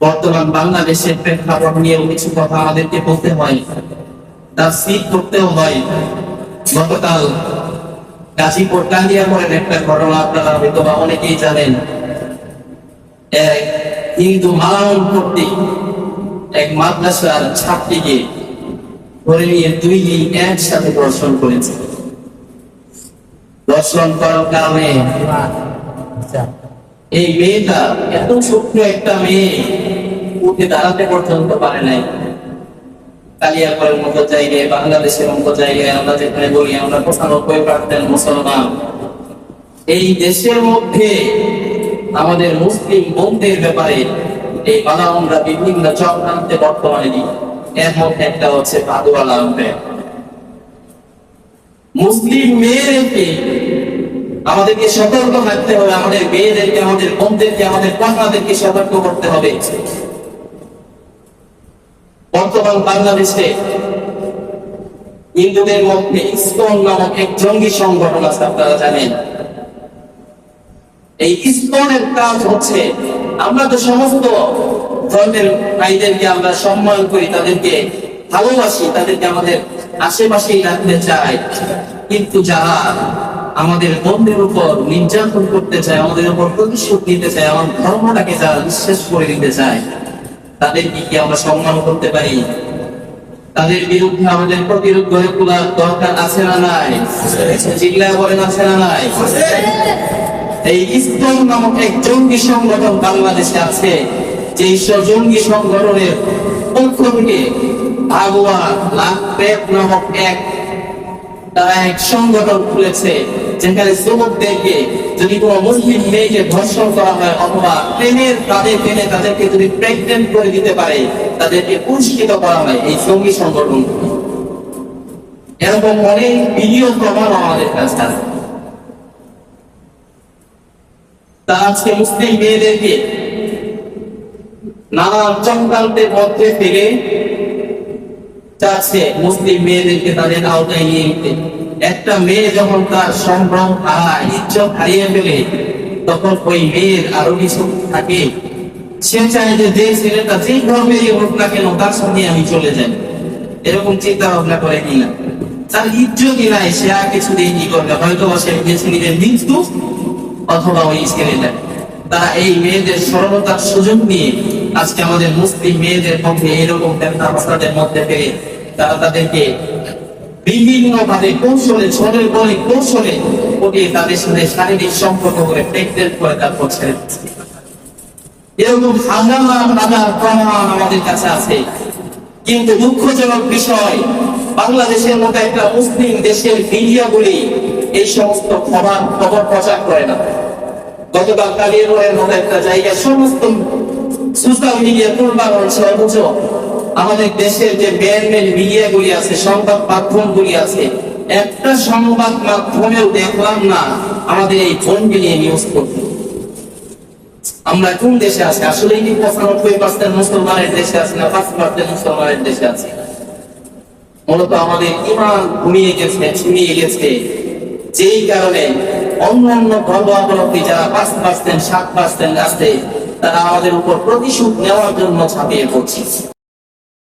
বর্তমান বাংলাদেশের প্রেক্ষাপট নিয়ে কিছু কথা আমাদেরকে বলতে হয় তার সিট করতেও হয়। গতকাল গাজীপুর কালিয়াপুরের একটা ঘটনা আপনারা হয়তো বা অনেকেই জানেন। এক হিন্দু মালাউন কর্তৃক এক মাদ্রাসার ছাত্রীকে ধরে নিয়ে দুই দিন একসাথে দর্শন করেছে। দর্শন করার কারণে এই মেয়েটা এত সূক্ষ্ম একটা মেয়ে, উঠে দাঁড়াতে পর্যন্ত পারে নাই। বাংলাদেশের মতো জায়গায় আমরা যেখানে বলি, আমরা দেশের মধ্যে আমাদের মুসলিম বোনদের ব্যাপারে এই একটা হচ্ছে মুসলিম মেয়েদেরকে আমাদেরকে সতর্ক থাকতে হবে, আমাদের মেয়েদেরকে, আমাদের বোনদেরকে, আমাদের কন্যাদেরকে সতর্ক করতে হবে। বর্তমান বাংলাদেশে হিন্দুদের মধ্যে ইসকন নামক এক জঙ্গি সংগঠন আছে, আপনারা জানেন। এই ইসকনের কাজ হচ্ছে, আমরা তো সমস্ত ধর্মের ভাইদেরকে আমরা সম্মান করি, তাদেরকে ভালোবাসি, তাদেরকে আমাদের আশেপাশেই রাখতে চাই। কিন্তু যারা আমাদের বন্ধের উপর নির্যাতন করতে চায়, আমাদের উপর প্রতিশোধ নিতে চায়, আমার ধর্মটাকে যারা বিশ্বাস করে দিতে চায়, তাদেরকে কি আমরা সম্মান করতে পারি? তাদের বিরুদ্ধে আমাদের প্রতিরোধ গড়ে তোলার দরকার আছে না নাই? জিল্লা বলেন আছে না নাই? এই ইসলাম নামক এক জঙ্গি সংগঠন বাংলাদেশে আছে যে জঙ্গি সংগঠনের পক্ষ থেকে ভাগুয়া লাখ নামক এক, তারা এক সংগঠন খুলেছে। যেখানে যুবকদেরকে যদি কোনো মুসলিম মেয়েকে ধর্ষণ করা হয় অথবা প্রেমের তাদের টেনে তাদেরকে যদি প্রেগনেন্ট করে দিতে পারে, তাদেরকে পুরস্কৃত করা হয় এই জঙ্গি সংগঠন। এরকম অনেক ভিডিও প্রমাণ আমাদের কাছে আছে। আজকে মুসলিম মেয়েদেরকে নানান চক্রান্তের মধ্যে থেকে চাচ্ছে মুসলিম মেয়েদেরকে তাদের আওতায় নিয়ে একটা মেয়ে যখন তার সম্ভ্রম হারায়, ইজ্জত হারিয়ে ফেলে, তখন ওই মেয়ের আরও কিছু থাকে। সে চায় যে যে ছেলেটা যে ধর্মেরই হোক না কেন, তার সঙ্গে আমি চলে যাই। এরকম চিন্তা ভাবনা করে কিনা তার ইজ্জতই নাই, সে আর কিছুদিন কি করবে? হয়তো সে বেছে নিবে মৃত্যু অথবা ওই ছেলেটা। তারা এই মেয়েদের সরলতার সুযোগ নিয়ে আজকে আমাদের মুসলিম মেয়েদের পক্ষে এরকম ব্যবস্থাদের মধ্যে পেয়ে তারা তাদেরকে বিভিন্ন ভাবে কৌশলে ছোটে বলে, কৌশলে পটিয়ে তাদের সাথে শারীরিক সম্পর্ক করে প্রেগনেন্ট করে তারপর ছেড়ে এরকম হাজার প্রমাণ আমাদের কাছে আছে। কিন্তু দুঃখজনক বিষয়, বাংলাদেশের মতো একটা মুসলিম দেশের মিডিয়াগুলি এই সমস্ত খবর খবর প্রচার করে না। গতকাল কালিয়াগড়ের মতো একটা জায়গায় সমস্ত সোশ্যাল মিডিয়া তুলবার হচ্ছে আমাদের দেশের যে মেন মেন মিডিয়া গুলি আছে, সংবাদ মাধ্যম গুলি আছে, একটা সংবাদ মাধ্যমেও দেখলাম না, আমাদের এই ফোনকে নিয়ে নিউজ করতে। আমরা কোন দেশে আছি? আসলে কি পঁচানব্বই পার্সেন্ট মুসলমানের দেশে আছি না পাঁচ পার্সেন্ট মুসলমানের দেশে আছি? মূলত আমাদের ইমান ঘুমিয়ে গেছে ছুমিয়ে গেছে। যেই কারণে অন্যান্য ধর্মাবলম্বী যারা পাঁচ পার্সেন্ট সাত পার্সেন্ট আছে, তারা আমাদের উপর প্রতিশোধ নেওয়ার জন্য ছাপিয়ে পড়ছে।